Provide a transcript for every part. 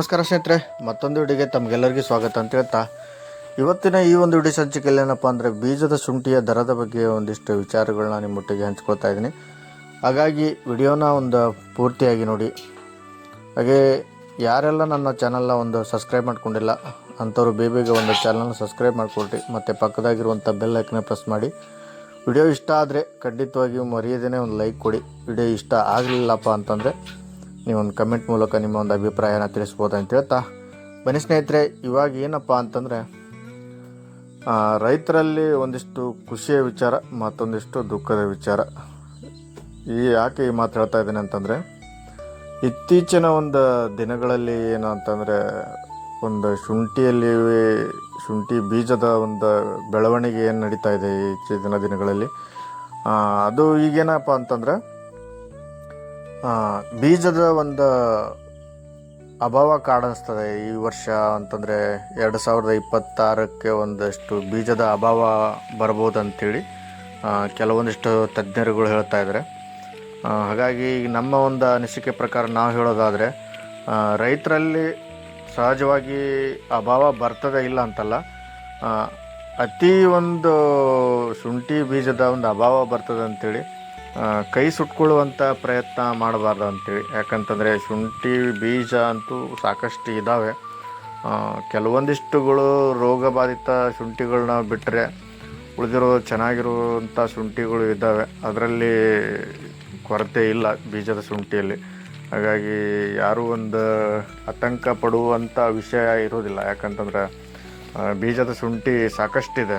ನಮಸ್ಕಾರ ಸ್ನೇಹಿತರೆ, ಮತ್ತೊಂದು ವಿಡಿಯೋಗೆ ತಮಗೆಲ್ಲರಿಗೂ ಸ್ವಾಗತ ಅಂತ ಹೇಳ್ತಾ, ಇವತ್ತಿನ ಈ ಒಂದು ವಿಡಿಯೋ ಸಂಚಿಕೆಯಲ್ಲಿ ಏನಪ್ಪ ಅಂದರೆ ಬೀಜದ ಶುಂಠಿಯ ದರದ ಬಗ್ಗೆ ಒಂದಿಷ್ಟು ವಿಚಾರಗಳನ್ನ ನಿಮ್ಮೊಟ್ಟಿಗೆ ಹಂಚ್ಕೊಳ್ತಾ ಇದ್ದೀನಿ. ಹಾಗಾಗಿ ವಿಡಿಯೋನ ಒಂದು ಪೂರ್ತಿಯಾಗಿ ನೋಡಿ. ಹಾಗೆ ಯಾರೆಲ್ಲ ನನ್ನ ಚಾನಲ್ನ ಒಂದು ಸಬ್ಸ್ಕ್ರೈಬ್ ಮಾಡ್ಕೊಂಡಿಲ್ಲ, ಅಂಥವ್ರು ಬೇಗ ಒಂದು ಚಾನಲ್ನ ಸಬ್ಸ್ಕ್ರೈಬ್ ಮಾಡಿಕೊಡ್ರಿ ಮತ್ತು ಪಕ್ಕದಾಗಿರುವಂಥ ಬೆಲ್ ಐಕನ್ನ ಪ್ರೆಸ್ ಮಾಡಿ. ವಿಡಿಯೋ ಇಷ್ಟ ಆದರೆ ಖಂಡಿತವಾಗಿಯೂ ಮರೆಯದೇ ಒಂದು ಲೈಕ್ ಕೊಡಿ. ವಿಡಿಯೋ ಇಷ್ಟ ಆಗಲಿಲ್ಲಪ್ಪ ಅಂತಂದರೆ ನೀವೊಂದು ಕಮೆಂಟ್ ಮೂಲಕ ನಿಮ್ಮ ಒಂದು ಅಭಿಪ್ರಾಯನ ತಿಳಿಸ್ಬೋದು ಅಂತ ಹೇಳ್ತಾ ಬನ್ನಿ ಸ್ನೇಹಿತರೆ, ಇವಾಗ ಏನಪ್ಪ ಅಂತಂದರೆ ರೈತರಲ್ಲಿ ಒಂದಿಷ್ಟು ಖುಷಿಯ ವಿಚಾರ, ಮತ್ತೊಂದಿಷ್ಟು ದುಃಖದ ವಿಚಾರ. ಈ, ಯಾಕೆ ಈ ಮಾತು ಹೇಳ್ತಾ ಇದ್ದೀನಿ ಅಂತಂದರೆ, ಇತ್ತೀಚಿನ ಒಂದು ದಿನಗಳಲ್ಲಿ ಏನು ಅಂತಂದರೆ ಒಂದು ಶುಂಠಿಯಲ್ಲಿ, ಶುಂಠಿ ಬೀಜದ ಒಂದು ಬೆಳವಣಿಗೆ ಏನು ನಡೀತಾ ಇದೆ ಇತ್ತೀಚಿನ ದಿನಗಳಲ್ಲಿ? ಅದು ಈಗೇನಪ್ಪ ಅಂತಂದರೆ ಬೀಜದ ಒಂದು ಅಭಾವ ಕಾಣಿಸ್ತದೆ ಈ ವರ್ಷ ಅಂತಂದರೆ ಎರಡು ಸಾವಿರದ ಇಪ್ಪತ್ತಾರಕ್ಕೆ ಒಂದಷ್ಟು ಬೀಜದ ಅಭಾವ ಬರ್ಬೋದು ಅಂಥೇಳಿ ಕೆಲವೊಂದಿಷ್ಟು ತಜ್ಞರುಗಳು ಹೇಳ್ತಾ ಇದ್ದಾರೆ. ಹಾಗಾಗಿ ಈಗ ನಮ್ಮ ಒಂದು ಅನಿಸಿಕೆ ಪ್ರಕಾರ ನಾವು ಹೇಳೋದಾದರೆ ರೈತರಲ್ಲಿ ಸಹಜವಾಗಿ ಅಭಾವ ಬರ್ತದೆ ಇಲ್ಲ ಅಂತಲ್ಲ ಅತಿ ಒಂದು ಶುಂಠಿ ಬೀಜದ ಒಂದು ಅಭಾವ ಬರ್ತದೆ ಅಂಥೇಳಿ ಕೈ ಸುಟ್ಕೊಳ್ಳುವಂಥ ಪ್ರಯತ್ನ ಮಾಡಬಾರ್ದು ಅಂತೇಳಿ. ಯಾಕಂತಂದರೆ ಶುಂಠಿ, ಬೀಜ ಅಂತೂ ಸಾಕಷ್ಟು ಇದ್ದಾವೆ ಕೆಲವೊಂದಿಷ್ಟುಗಳು ರೋಗಬಾಧಿತ ಶುಂಠಿಗಳನ್ನ ಬಿಟ್ಟರೆ ಉಳಿದಿರೋ ಚೆನ್ನಾಗಿರುವಂಥ ಶುಂಠಿಗಳು ಇದ್ದಾವೆ ಅದರಲ್ಲಿ ಕೊರತೆ ಇಲ್ಲ ಬೀಜದ ಶುಂಠಿಯಲ್ಲಿ. ಹಾಗಾಗಿ ಯಾರೂ ಒಂದು ಆತಂಕ ಪಡುವಂಥ ವಿಷಯ ಇರೋದಿಲ್ಲ. ಯಾಕಂತಂದ್ರೆ ಬೀಜದ ಶುಂಠಿ ಸಾಕಷ್ಟಿದೆ.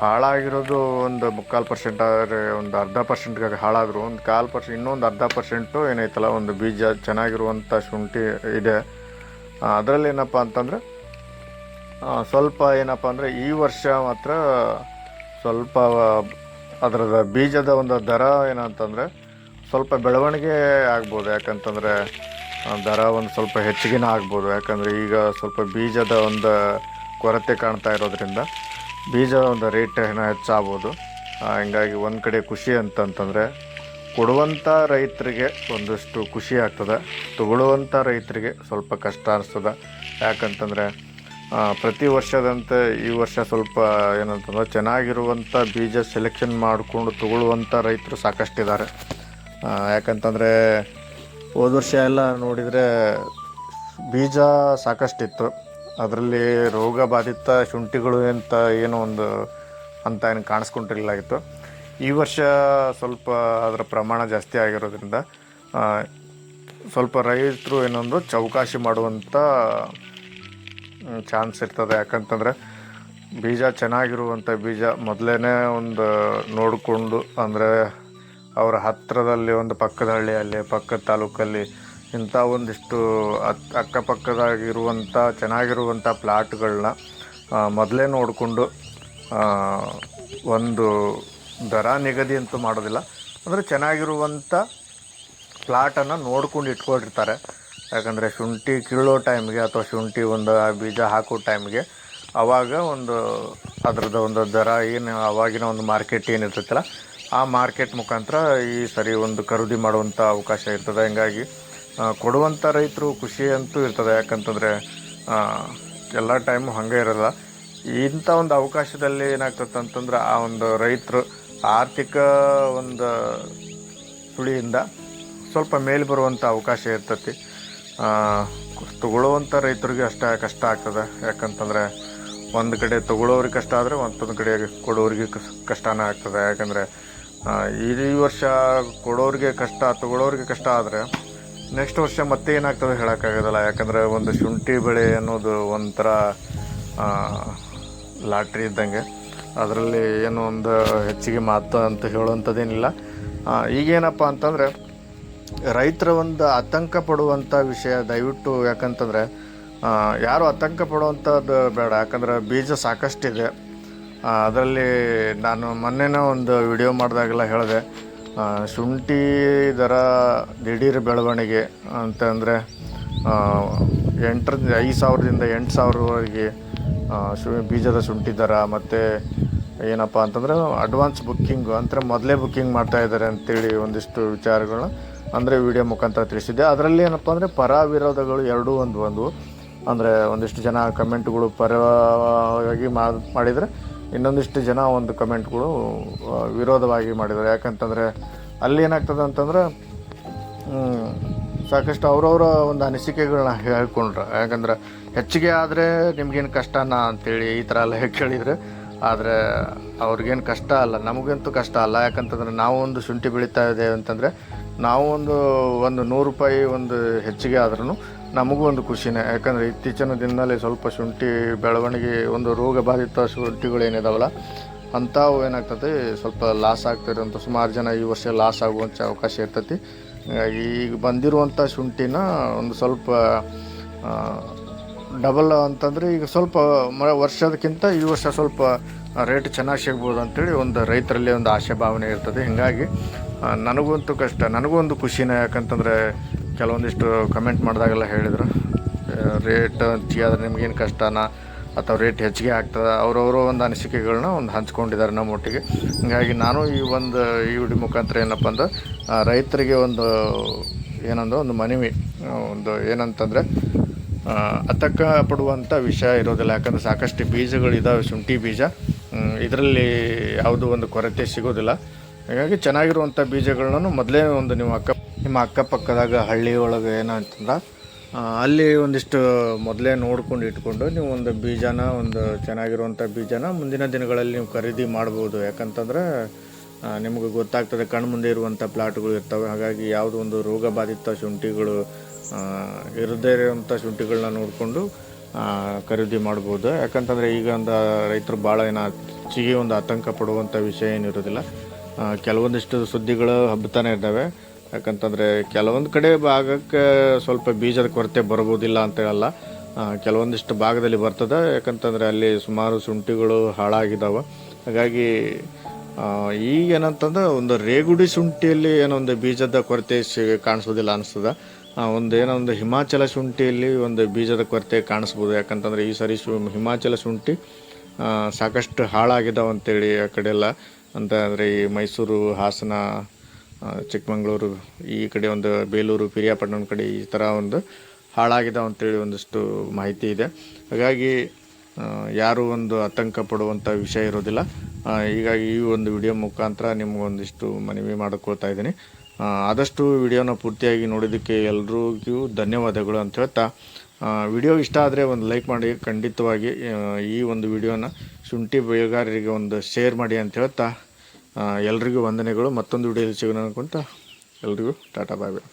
ಹಾಳಾಗಿರೋದು ಒಂದು ಮುಕ್ಕಾಲು ಪರ್ಸೆಂಟ್ ಆದರೆ ಒಂದು ಅರ್ಧ ಪರ್ಸೆಂಟ್ಗಾಗಿ ಹಾಳಾದರೂ. ಒಂದು ಕಾಲು ಪರ್ಸೆಂಟ್ ಇನ್ನೊಂದು ಅರ್ಧ ಪರ್ಸೆಂಟು ಏನೈತಲ್ಲ, ಒಂದು ಬೀಜ ಚೆನ್ನಾಗಿರುವಂಥ ಶುಂಠಿ ಇದೆ. ಅದರಲ್ಲಿ ಏನಪ್ಪ ಅಂತಂದರೆ ಸ್ವಲ್ಪ ಏನಪ್ಪ ಅಂದರೆ ಈ ವರ್ಷ ಮಾತ್ರ ಸ್ವಲ್ಪ ಅದರದ ಬೀಜದ ಒಂದು ದರ ಏನಂತಂದರೆ ಸ್ವಲ್ಪ ಬೆಳವಣಿಗೆ ಆಗ್ಬೋದು. ಯಾಕಂತಂದರೆ ದರ ಒಂದು ಸ್ವಲ್ಪ ಹೆಚ್ಚಿಗೆನೇ ಆಗ್ಬೋದು. ಯಾಕಂದರೆ ಈಗ ಸ್ವಲ್ಪ ಬೀಜದ ಒಂದು ಕೊರತೆ ಕಾಣ್ತಾ ಇರೋದ್ರಿಂದ ಬೀಜದ ಒಂದು ರೇಟ್ ಏನೋ ಹೆಚ್ಚಾಗ್ಬೋದು. ಹೀಗಾಗಿ ಒಂದು ಕಡೆ ಖುಷಿ ಅಂತಂತಂದರೆ ಕೊಡುವಂಥ ರೈತರಿಗೆ ಒಂದಷ್ಟು ಖುಷಿ ಆಗ್ತದೆ. ತಗೊಳ್ಳುವಂಥ ರೈತರಿಗೆ ಸ್ವಲ್ಪ ಕಷ್ಟ ಅನಿಸ್ತದೆ. ಯಾಕಂತಂದರೆ ಪ್ರತಿ ವರ್ಷದಂತೆ ಈ ವರ್ಷ ಸ್ವಲ್ಪ ಏನಂತಂದ್ರೆ ಚೆನ್ನಾಗಿರುವಂಥ ಬೀಜ ಸೆಲೆಕ್ಷನ್ ಮಾಡಿಕೊಂಡು ತಗೊಳ್ಳುವಂಥ ರೈತರು ಸಾಕಷ್ಟಿದ್ದಾರೆ. ಇದ್ದಾರೆ ಯಾಕಂತಂದರೆ ಹೋದ ವರ್ಷ ಎಲ್ಲ ನೋಡಿದರೆ ಬೀಜ ಸಾಕಷ್ಟಿತ್ತು. ಅದರಲ್ಲಿ ರೋಗ ಬಾಧಿತ ಶುಂಠಿಗಳು ಅಂತ ಏನೋ ಒಂದು ಅಂತ ಏನು ಕಾಣಿಸ್ಕೊಂಡಿರಲಾಗಿತ್ತು ಈ ವರ್ಷ ಸ್ವಲ್ಪ ಅದರ ಪ್ರಮಾಣ ಜಾಸ್ತಿ ಆಗಿರೋದ್ರಿಂದ ಸ್ವಲ್ಪ ರೈತರು ಏನೊಂದು ಚೌಕಾಶಿ ಮಾಡುವಂಥ ಚಾನ್ಸ್ ಇರ್ತದೆ. ಯಾಕಂತಂದರೆ ಬೀಜ ಚೆನ್ನಾಗಿರುವಂಥ ಬೀಜ ಮೊದಲೇ ಒಂದು ನೋಡಿಕೊಂಡು, ಅಂದರೆ ಅವರ ಹತ್ತಿರದಲ್ಲಿ ಒಂದು ಪಕ್ಕದ ಹಳ್ಳಿಯಲ್ಲಿ, ಪಕ್ಕದ ತಾಲೂಕಲ್ಲಿ ಇಂಥ ಒಂದಿಷ್ಟು ಅತ್ ಅಕ್ಕಪಕ್ಕದಾಗಿರುವಂಥ ಚೆನ್ನಾಗಿರುವಂಥ ಪ್ಲಾಟ್ಗಳನ್ನ ಮೊದಲೇ ನೋಡಿಕೊಂಡು ಒಂದು ದರ ನಿಗದಿ ಅಂತೂ ಮಾಡೋದಿಲ್ಲ. ಅಂದರೆ ಚೆನ್ನಾಗಿರುವಂಥ ಪ್ಲಾಟನ್ನು ನೋಡ್ಕೊಂಡು ಇಟ್ಕೊಂಡಿರ್ತಾರೆ. ಯಾಕಂದರೆ ಶುಂಠಿ ಕೀಳೋ ಟೈಮ್ಗೆ ಅಥವಾ ಶುಂಠಿ ಒಂದು ಬೀಜ ಹಾಕೋ ಟೈಮ್ಗೆ ಆವಾಗ ಒಂದು ಅದರದ್ದು ಒಂದು ದರ ಏನು ಆವಾಗಿನ ಒಂದು ಮಾರ್ಕೆಟ್ ಏನಿರ್ತೈತಲ್ಲ, ಆ ಮಾರ್ಕೆಟ್ ಮುಖಾಂತರ ಈ ಸರಿ ಒಂದು ಖರೀದಿ ಮಾಡುವಂಥ ಅವಕಾಶ ಇರ್ತದೆ. ಹಿಂಗಾಗಿ ಕೊಡುವಂಥ ರೈತರು ಖುಷಿ ಅಂತೂ ಇರ್ತದೆ. ಯಾಕಂತಂದರೆ ಎಲ್ಲ ಟೈಮು ಹಾಗೆ ಇರಲ್ಲ. ಇಂಥ ಒಂದು ಅವಕಾಶದಲ್ಲಿ ಏನಾಗ್ತದೆ ಅಂತಂದ್ರೆ, ಆ ಒಂದು ರೈತರು ಆರ್ಥಿಕ ಒಂದು ಸುಳಿಯಿಂದ ಸ್ವಲ್ಪ ಮೇಲೆ ಬರುವಂಥ ಅವಕಾಶ ಇರ್ತತಿ. ತಗೊಳ್ಳುವಂಥ ರೈತರಿಗೆ ಅಷ್ಟೇ ಕಷ್ಟ ಆಗ್ತದೆ. ಯಾಕಂತಂದರೆ, ಒಂದು ಕಡೆ ತಗೊಳ್ಳೋರಿಗೆ ಕಷ್ಟ ಆದರೆ ಮತ್ತೊಂದು ಕಡೆ ಕೊಡೋರಿಗೆ ಕಷ್ಟನೇ ಆಗ್ತದೆ. ಯಾಕಂದರೆ ಈ ವರ್ಷ ಕೊಡೋರಿಗೆ ಕಷ್ಟ, ತಗೊಳ್ಳೋರಿಗೆ ಕಷ್ಟ ಆದರೆ ನೆಕ್ಸ್ಟ್ ವರ್ಷ ಮತ್ತೆ ಏನಾಗ್ತದೆ ಹೇಳೋಕ್ಕಾಗೋದಿಲ್ಲ ಯಾಕಂದರೆ ಒಂದು ಶುಂಠಿ ಬೆಳೆ ಅನ್ನೋದು ಒಂಥರ ಲಾಟ್ರಿ ಇದ್ದಂಗೆ. ಅದರಲ್ಲಿ ಏನು ಒಂದು ಹೆಚ್ಚಿಗೆ ಮಾತು ಅಂತ ಹೇಳುವಂಥದ್ದೇನಿಲ್ಲ. ಈಗ ಈಗೇನಪ್ಪ ಅಂತಂದರೆ, ರೈತರ ಒಂದು ಆತಂಕ ಪಡುವಂಥ ವಿಷಯ, ದಯವಿಟ್ಟು ಯಾಕಂತಂದರೆ ಯಾರು ಆತಂಕ ಪಡುವಂಥದ್ದು ಬೇಡ. ಯಾಕಂದರೆ ಬೀಜ ಸಾಕಷ್ಟಿದೆ. ಅದರಲ್ಲಿ ನಾನು ಮೊನ್ನೆನೇ ಒಂದು ವಿಡಿಯೋ ಮಾಡಿದಾಗೆಲ್ಲ ಹೇಳಿದೆ ಶುಂಠಿ ದರ ದಿಢೀರ್ ಬೆಳವಣಿಗೆ ಅಂತಂದರೆ ಎಂಟರಿಂದ ಐದು ಸಾವಿರದಿಂದ ಎಂಟು ಸಾವಿರವರೆಗೆ ಶು, ಬೀಜದ ಶುಂಠಿ ದರ ಮತ್ತು ಏನಪ್ಪ ಅಂತಂದರೆ ಅಡ್ವಾನ್ಸ್ ಬುಕ್ಕಿಂಗು ಅಂದರೆ ಮೊದಲೇ ಬುಕ್ಕಿಂಗ್ ಮಾಡ್ತಾ ಇದ್ದಾರೆ ಅಂತೇಳಿ ಒಂದಿಷ್ಟು ವಿಚಾರಗಳನ್ನ ಅಂದರೆ ವಿಡಿಯೋ ಮುಖಾಂತರ ತಿಳಿಸಿದ್ದೆ. ಅದರಲ್ಲಿ ಏನಪ್ಪ ಅಂದರೆ ಪರ ವಿರೋಧಗಳು ಎರಡೂ ಒಂದು ಒಂದು. ಅಂದರೆ ಒಂದಿಷ್ಟು ಜನ ಕಮೆಂಟ್ಗಳು ಪರವಾಗಿ ಮಾಡಿದರೆ ಇನ್ನೊಂದಿಷ್ಟು ಜನ ಒಂದು ಕಮೆಂಟ್ಗಳು ವಿರೋಧವಾಗಿ ಮಾಡಿದ್ದಾರೆ. ಯಾಕಂತಂದರೆ ಅಲ್ಲಿ ಏನಾಗ್ತದೆ ಅಂತಂದ್ರೆ ಸಾಕಷ್ಟು ಅವರವರ ಒಂದು ಅನಿಸಿಕೆಗಳನ್ನ ಹೇಳ್ಕೊಂಡ್ರೆ. ಯಾಕಂದ್ರೆ ಹೆಚ್ಚಿಗೆ ಆದರೆ ನಿಮ್ಗೇನು ಕಷ್ಟನಾ ಅಂತೇಳಿ ಈ ಥರ ಎಲ್ಲ ಕೇಳಿದರೆ, ಆದರೆ ಅವ್ರಿಗೇನು ಕಷ್ಟ ಅಲ್ಲ, ನಮಗಂತೂ ಕಷ್ಟ ಅಲ್ಲ. ಯಾಕಂತಂದ್ರೆ ನಾವು ಒಂದು ಶುಂಠಿ ಬೆಳೀತಾ ಇದ್ದೇವೆ ಅಂತಂದರೆ, ನಾವು ಒಂದು ಒಂದು ನೂರು ರೂಪಾಯಿ ಒಂದು ಹೆಚ್ಚಿಗೆ ಆದ್ರೂ ನಮಗೂ ಒಂದು ಖುಷಿನೇ. ಯಾಕಂದರೆ ಇತ್ತೀಚಿನ ದಿನದಲ್ಲಿ ಸ್ವಲ್ಪ ಶುಂಠಿ ಬೆಳವಣಿಗೆ, ಒಂದು ರೋಗ ಬಾಧಿತ ಶುಂಠಿಗಳು ಏನಿದಾವಲ್ಲ, ಅಂಥವು ಏನಾಗ್ತದೆ, ಸ್ವಲ್ಪ ಲಾಸ್ ಆಗ್ತಾರೆ ಅಂತ ಸುಮಾರು ಜನ ಈ ವರ್ಷ ಲಾಸ್ ಆಗುವಂಥ ಅವಕಾಶ ಇರ್ತೈತಿ. ಹಾಗಾಗಿ ಈಗ ಬಂದಿರುವಂಥ ಶುಂಠಿನ ಒಂದು ಸ್ವಲ್ಪ ಡಬಲ್ ಅಂತಂದರೆ ಈಗ ಸ್ವಲ್ಪ ಮ, ವರ್ಷದಕ್ಕಿಂತ ಈ ವರ್ಷ ಸ್ವಲ್ಪ ರೇಟ್ ಚೆನ್ನಾಗಿ ಸಿಗ್ಬೋದು ಅಂತೇಳಿ ಒಂದು ರೈತರಲ್ಲಿ ಒಂದು ಆಶೆ ಭಾವನೆ ಇರ್ತದೆ. ಹೀಗಾಗಿ ನನಗೂ ಅಂತೂ ಕಷ್ಟ, ನನಗೂ ಒಂದು ಖುಷಿನೇ. ಯಾಕಂತಂದರೆ ಕೆಲವೊಂದಿಷ್ಟು ಕಮೆಂಟ್ ಮಾಡಿದಾಗೆಲ್ಲ ಹೇಳಿದರು. ರೇಟ್ ಹೆಚ್ಚಿಗೆ ಆದರೆ ನಿಮ್ಗೇನು ಕಷ್ಟನಾ? ಅಥವಾ ರೇಟ್ ಹೆಚ್ಚಿಗೆ ಆಗ್ತದೆ? ಅವರವರು ಒಂದು ಅನಿಸಿಕೆಗಳನ್ನ ಒಂದು ಹಂಚ್ಕೊಂಡಿದ್ದಾರೆ ನಮ್ಮ ಒಟ್ಟಿಗೆ. ಹೀಗಾಗಿ ನಾನು ಈ ಒಂದು, ಈ ವಿಡಿಯೋ ಮುಖಾಂತರ ಏನಪ್ಪ ಅಂದ್ರೆ ರೈತರಿಗೆ ಒಂದು ಏನಂದ್ರೆ ಒಂದು ಮನವಿ ಒಂದು ಏನಂತಂದರೆ ಅತಕ್ಕ ಪಡುವಂಥ ವಿಷಯ ಇರೋದಿಲ್ಲ. ಯಾಕಂದರೆ ಸಾಕಷ್ಟು ಬೀಜಗಳಿದ್ದಾವೆ ಶುಂಠಿ ಬೀಜ. ಇದರಲ್ಲಿ ಯಾವುದೂ ಒಂದು ಕೊರತೆ ಸಿಗೋದಿಲ್ಲ. ಹಾಗಾಗಿ ಚೆನ್ನಾಗಿರುವಂಥ ಬೀಜಗಳನ್ನು ಮೊದಲೇ ಒಂದು ನೀವು ಅಕ್ಕ ನಿಮ್ಮ ಅಕ್ಕಪಕ್ಕದಾಗ ಹಳ್ಳಿ ಒಳಗೆ ಏನಂತಂದ್ರೆ ಅಲ್ಲಿ ಒಂದಿಷ್ಟು ಮೊದಲೇ ನೋಡ್ಕೊಂಡು ಇಟ್ಕೊಂಡು ನೀವು ಒಂದು ಬೀಜನ, ಒಂದು ಚೆನ್ನಾಗಿರುವಂಥ ಬೀಜನ ಮುಂದಿನ ದಿನಗಳಲ್ಲಿ ನೀವು ಖರೀದಿ ಮಾಡ್ಬೋದು. ಯಾಕಂತಂದ್ರೆ ನಿಮಗೆ ಗೊತ್ತಾಗ್ತದೆ ಕಣ್ಣು ಮುಂದೆ ಇರುವಂಥ ಪ್ಲಾಟ್ಗಳು ಇರ್ತವೆ. ಹಾಗಾಗಿ ಯಾವುದೋ ಒಂದು ರೋಗ ಬಾಧಿತ ಶುಂಠಿಗಳು ಇರದೇ ಇರುವಂಥ ಶುಂಠಿಗಳನ್ನ ನೋಡಿಕೊಂಡು ಖರೀದಿ ಮಾಡ್ಬೋದು. ಯಾಕಂತಂದರೆ ಈಗ ಒಂದು ರೈತರು ಭಾಳ ಏನು ಹೆಚ್ಚಿಗೆ ಒಂದು ಆತಂಕ ಪಡುವಂಥ ವಿಷಯ ಏನಿರೋದಿಲ್ಲ. ಕೆಲವೊಂದಿಷ್ಟು ಸುದ್ದಿಗಳು ಹಬ್ಬತಾನೆ ಇದ್ದಾವೆ. ಯಾಕಂತಂದರೆ ಕೆಲವೊಂದು ಕಡೆ ಭಾಗಕ್ಕೆ ಸ್ವಲ್ಪ ಬೀಜದ ಕೊರತೆ ಬರ್ಬೋದಿಲ್ಲ ಅಂತ ಹೇಳಲ್ಲ. ಕೆಲವೊಂದಿಷ್ಟು ಭಾಗದಲ್ಲಿ ಬರ್ತದೆ. ಯಾಕಂತಂದರೆ ಅಲ್ಲಿ ಸುಮಾರು ಶುಂಠಿಗಳು ಹಾಳಾಗಿದ್ದಾವೆ ಹಾಗಾಗಿ ಈಗ ಏನಂತಂದ್ರೆ ಒಂದು ರೇಗುಡಿ ಶುಂಠಿಯಲ್ಲಿ ಏನೋ ಒಂದು ಬೀಜದ ಕೊರತೆ ಕಾಣಿಸೋದಿಲ್ಲ ಅನಿಸ್ತದೆ. ಒಂದು ಏನೋ ಒಂದು ಹಿಮಾಚಲ ಶುಂಠಿಯಲ್ಲಿ ಒಂದು ಬೀಜದ ಕೊರತೆ ಕಾಣಿಸ್ಬೋದು. ಯಾಕಂತಂದರೆ ಈ ಸರಿ ಶು, ಹಿಮಾಚಲ ಶುಂಠಿ ಸಾಕಷ್ಟು ಹಾಳಾಗಿದ್ದಾವೆ ಅಂತೇಳಿ ಆ ಕಡೆ ಎಲ್ಲ ಅಂತ ಅಂದರೆ ಈ ಮೈಸೂರು, ಹಾಸನ ಚಿಕ್ಕಮಗಳೂರು, ಈ ಕಡೆ ಒಂದು ಬೇಲೂರು, ಪಿರಿಯಾಪಟ್ಟಣ ಕಡೆ ಈ ಥರ ಒಂದು ಹಾಳಾಗಿದೆ ಅಂತೇಳಿ ಒಂದಿಷ್ಟು ಮಾಹಿತಿ ಇದೆ. ಹಾಗಾಗಿ ಯಾರೂ ಒಂದು ಆತಂಕ ಪಡುವಂಥ ವಿಷಯ ಇರೋದಿಲ್ಲ. ಹೀಗಾಗಿ ಈ ಒಂದು ವಿಡಿಯೋ ಮುಖಾಂತರ ನಿಮಗೊಂದಿಷ್ಟು ಮನವಿ ಮಾಡಿಕೊಳ್ತಾ ಇದ್ದೀನಿ. ಆದಷ್ಟು ವಿಡಿಯೋನ ಪೂರ್ತಿಯಾಗಿ ನೋಡಿದ್ದಕ್ಕೆ ಎಲ್ರಿಗೂ ಧನ್ಯವಾದಗಳು ಅಂತ ಹೇಳ್ತಾ ವಿಡಿಯೋ ಇಷ್ಟ ಆದರೆ ಒಂದು ಲೈಕ್ ಮಾಡಿ, ಖಂಡಿತವಾಗಿ ಈ ಒಂದು ವಿಡಿಯೋನ ಶುಂಠಿ ಬೆಳೆಗಾರರಿಗೆ ಒಂದು ಶೇರ್ ಮಾಡಿ ಅಂತ ಹೇಳ್ತಾ ಎಲ್ರಿಗೂ ವಂದನೆಗಳು. ಮತ್ತೊಂದು ವಿಡಿಯೋದಲ್ಲಿ ಸಿಗೋಣ ಅನ್ಕೊಂತ ಎಲ್ರಿಗೂ ಟಾಟಾ, ಬಾಯ್ ಬಾಯ್.